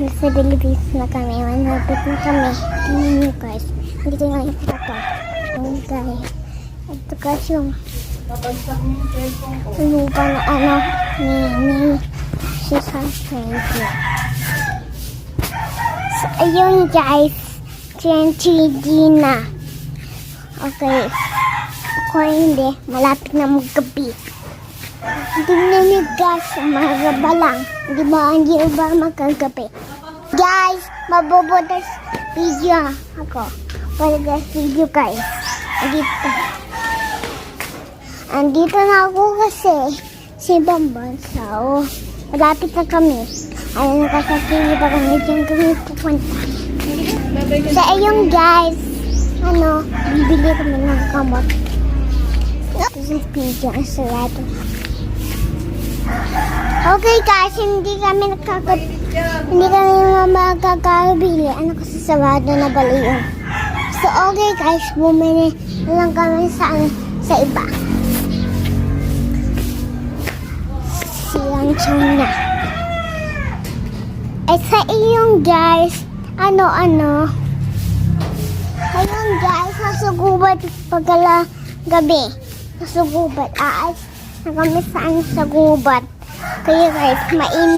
Sa Philippines na kami. Malapit na kami. Tingnan niyo guys. Dito nga yung photo. Yung guys. Ito guys yung lupa na ano ni, ni si San. So, ayun guys. 20 na. Okay. Ako hindi. Malapit na maggabi. Tingnan niyo guys, maraba lang. Di ba, hindi ba magkagabi? Guys, mabubutas video ako. Palagas video guys. Dito. Andito na ako kasi sa ibang bansa. Oh, malapit na kami. Ayun, nakasasili pa kami dyan kami pupunta. Sa ayun guys, ano, bibili kami ng kamot. Ito sa video ang sarado. Okay guys, hindi kami nakakot hindi kami magkakabili. Ano kasi sarado na bali yun. So okay guys, bumili na lang kami sa ano, sa iba. Siyang China. Eh sa iyong guys, ano ano, Ayun guys, nasa gubat pagkala gabi. Nasa gubat. Aas na kami saan sa gubat. Kaya guys, mainit.